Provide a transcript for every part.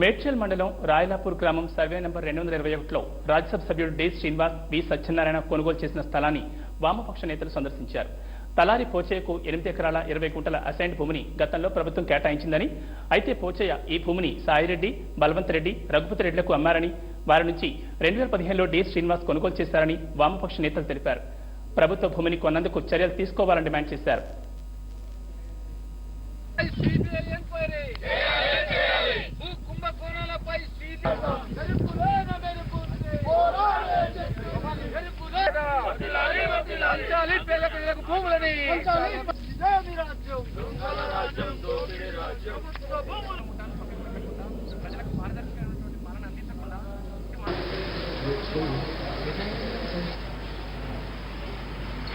మేడ్చల్ మండలం రాయలాపూర్ గ్రామం survey number రెండు వందల ఇరవై ఒకటిలో రాజ్యసభ సభ్యుడు డి శ్రీనివాస్ బి సత్యనారాయణ కొనుగోలు చేసిన స్థలాన్ని వామపక్ష నేతలు సందర్శించారు. తలారి పోచయ్యకు ఎనిమిది ఎకరాల ఇరవై గుంటల అసైన్డ్ భూమిని గతంలో ప్రభుత్వం కేటాయించిందని అయితే పోచయ్య ఈ భూమిని సాయిరెడ్డి బలవంత్ రెడ్డి రఘుపతి రెడ్డిలకు అమ్మారని వారి నుంచి రెండు వేల పదిహేనులో డి శ్రీనివాస్ కొనుగోలు చేశారని వామపక్ష నేతలు తెలిపారు. ప్రభుత్వ భూమిని కొన్నందుకు చర్యలు తీసుకోవాలని డిమాండ్ చేశారు. ప్రజలకు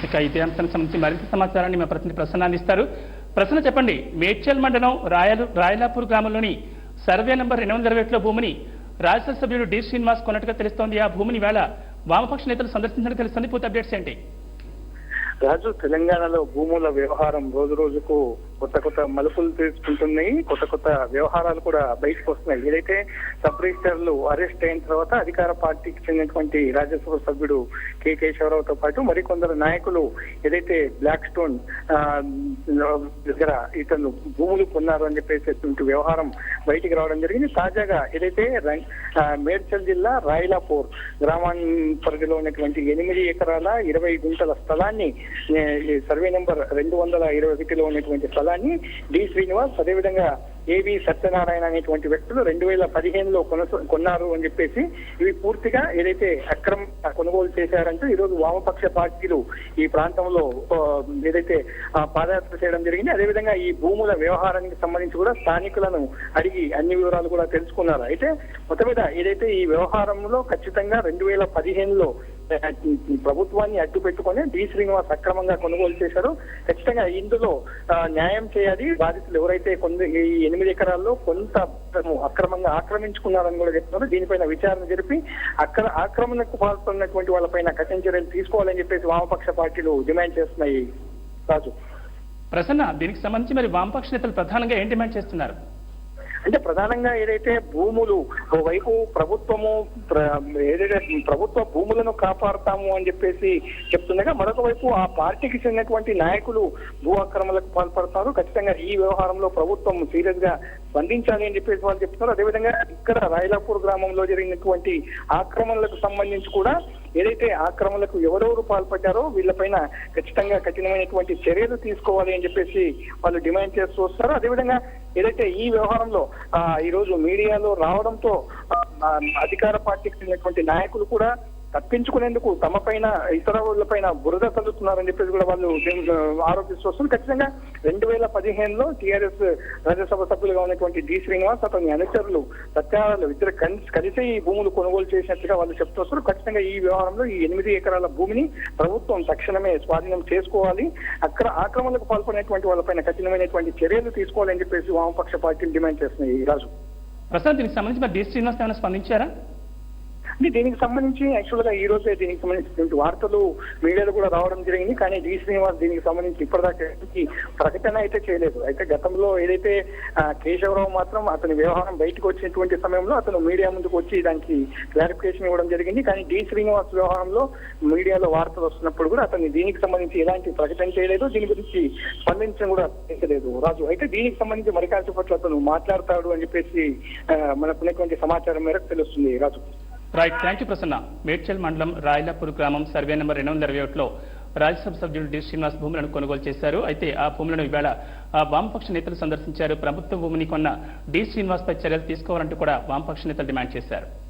ఇక ఈ ప్రాంతానికి సంబంధించి మరింత సమాచారాన్ని మా ప్రతినిధి ప్రసన్న అందిస్తారు. ప్రసన్న చెప్పండి మేడ్చల్ మండలం రాయలు రాయలాపూర్ గ్రామంలోని సర్వే నంబర్ రెండు వందల ఇరవై భూమిని రాజ్యసభ సభ్యుడు డి శ్రీనివాస్ కొన్నట్టుగా తెలుస్తోంది ఆ భూమిని వేళ వామపక్ష నేతలు సందర్శించినట్టు తెలుస్తుంది. పూర్తి అప్డేట్స్ ఏంటి? రాజు తెలంగాణలో భూముల వ్యవహారం రోజు రోజుకు కొత్త కొత్త మలుపులు తీసుకుంటున్నాయి. కొత్త కొత్త వ్యవహారాలు కూడా బయటకు వస్తున్నాయి. ఏదైతే సబ్ రిజిస్టర్లు అరెస్ట్ అయిన తర్వాత అధికార పార్టీకి చెందినటువంటి రాజ్యసభ సభ్యుడు కె. కేశవరావుతో పాటు మరికొందరు నాయకులు ఏదైతే బ్లాక్ స్టోన్ ఆ, దగ్గర ఇతను భూములు కొన్నారు అని చెప్పేసి వ్యవహారం బయటికి రావడం జరిగింది. తాజాగా ఏదైతే మేడ్చల్ జిల్లా రాయలాపూర్ గ్రామాన్ పరిధిలో ఉన్నటువంటి ఎనిమిది ఎకరాల ఇరవై గుంటల స్థలాన్ని సర్వే నెంబర్ రెండు వందల ఇరవై ఒకటిలో ఉన్నటువంటి స్థలాన్ని డి శ్రీనివాస్ అదేవిధంగా ఏవి సత్యనారాయణ అనేటువంటి వ్యక్తులు రెండు వేల పదిహేనులో కొనస కొన్నారు అని చెప్పేసి ఇవి పూర్తిగా ఏదైతే అక్రమ కొనుగోలు చేశారంటూ ఈ రోజు వామపక్ష పార్టీలు ఈ ప్రాంతంలో ఏదైతే పాదయాత్ర చేయడం జరిగింది. అదేవిధంగా ఈ భూముల వ్యవహారానికి సంబంధించి కూడా స్థానికులను అడిగి అన్ని వివరాలు కూడా తెలుసుకున్నారు. అయితే మొత్తం మీద ఏదైతే ఈ వ్యవహారంలో ఖచ్చితంగా రెండు వేల పదిహేనులో ప్రభుత్వాన్ని అడ్డు పెట్టుకొని డి శ్రీనివాస్ అక్రమంగా కొనుగోలు చేశారు. ఖచ్చితంగా ఇందులో న్యాయం చేయాలి. బాధితులు ఎవరైతే కొంత ఈ ఎనిమిది ఎకరాల్లో కొంత అక్రమంగా ఆక్రమించుకున్నారని కూడా చెప్తున్నారు. దీనిపైన విచారణ జరిపి అక్కడ ఆక్రమణకు పాల్పడినటువంటి వాళ్ళపైన కఠిన చర్యలు తీసుకోవాలని చెప్పేసి వామపక్ష పార్టీలు డిమాండ్ చేస్తున్నాయి. రాజు. ప్రసన్న దీనికి సంబంధించి మరి వామపక్ష నేతలు ప్రధానంగా ఏం డిమాండ్ చేస్తున్నారు? అంటే ప్రధానంగా ఏదైతే భూములు ఓవైపు ప్రభుత్వము ఏదైతే ప్రభుత్వ భూములను కాపాడతాము అని చెప్పేసి చెప్తుండగా మరొక వైపు ఆ పార్టీకి చెందినటువంటి నాయకులు భూ అక్రమాలకు పాల్పడతారు. ఖచ్చితంగా ఈ వ్యవహారంలో ప్రభుత్వం సీరియస్గా స్పందించాలి అని చెప్పేసి వాళ్ళు చెప్తున్నారు. అదేవిధంగా ఇక్కడ రాయలాపూర్ గ్రామంలో జరిగినటువంటి ఆక్రమణలకు సంబంధించి కూడా ఏదైతే ఆక్రమణలకు ఎవరెవరు పాల్పడ్డారో వీళ్ళపైన ఖచ్చితంగా కఠినమైనటువంటి చర్యలు తీసుకోవాలి అని చెప్పేసి వాళ్ళు డిమాండ్ చేస్తూ వస్తారు. అదేవిధంగా ఏదైతే ఈ వ్యవహారంలో ఆ, ఈ రోజు మీడియాలో రావడంతో ఆ, అధికార పార్టీకి చెందినటువంటి నాయకులు కూడా తప్పించుకునేందుకు తమ పైన ఇతర పైన బురద తల్లుతున్నారని చెప్పేసి కూడా వాళ్ళు ఆరోపిస్తూ వస్తున్నారు. ఖచ్చితంగా రెండు వేల పదిహేనులో టీఆర్ఎస్ రాజ్యసభ సభ్యులుగా ఉన్నటువంటి డి శ్రీనివాస్ అతని అనుచరులు సత్యాలు ఇద్దరు కలిసి ఈ భూములు కొనుగోలు చేసినట్టుగా వాళ్ళు చెప్తూ వస్తారు ఖచ్చితంగా ఈ వ్యవహారంలో ఈ ఎనిమిది ఎకరాల భూమిని ప్రభుత్వం తక్షణమే స్వాధీనం చేసుకోవాలి. అక్కడ ఆక్రమణలకు పాల్పడినటువంటి వాళ్ళపైన కఠినమైనటువంటి చర్యలు తీసుకోవాలని చెప్పేసి వామపక్ష పార్టీలు డిమాండ్ చేస్తున్నాయి ఈ రాజు. ప్రసాద్ దీనికి సంబంధించి మరి డి శ్రీనివాస్ ఏమైనా స్పందించారా? అంటే దీనికి సంబంధించి యాక్చువల్గా ఈ రోజే దీనికి సంబంధించినటువంటి వార్తలు మీడియాలో కూడా రావడం జరిగింది. కానీ డి శ్రీనివాస్ దీనికి సంబంధించి ఇప్పటిదాకా ప్రకటన అయితే చేయలేదు. అయితే గతంలో ఏదైతే కేశవరావు మాత్రం అతని వ్యవహారం బయటకు వచ్చినటువంటి సమయంలో అతను మీడియా ముందుకు వచ్చి దానికి క్లారిఫికేషన్ ఇవ్వడం జరిగింది. కానీ డి శ్రీనివాస్ వ్యవహారంలో మీడియాలో వార్తలు వస్తున్నప్పుడు కూడా అతని దీనికి సంబంధించి ఎలాంటి ప్రకటన చేయలేదు దీని గురించి స్పందించడం కూడా చేయలేదు. రాజు అయితే దీనికి సంబంధించి మరి అతను మాట్లాడతాడు అని చెప్పేసి మనకున్నటువంటి సమాచారం మేరకు తెలుస్తుంది. Raju. Right thank you Prasanna. Medchal మండలం రాయలాపూర్ గ్రామం సర్వే నెంబర్ రెండు వందల ఇరవై ఒకటిలో రాజ్యసభ సభ్యులు డి. శ్రీనివాస్ భూములను కొనుగోలు చేశారు. అయితే ఆ భూములను ఇవాళ ఆ వామపక్ష నేతలు సందర్శించారు. ప్రభుత్వ భూమిని కొన్న డి. శ్రీనివాస్ పై చర్యలు తీసుకోవాలంటూ కూడా వామపక్ష నేతలు డిమాండ్ చేశారు.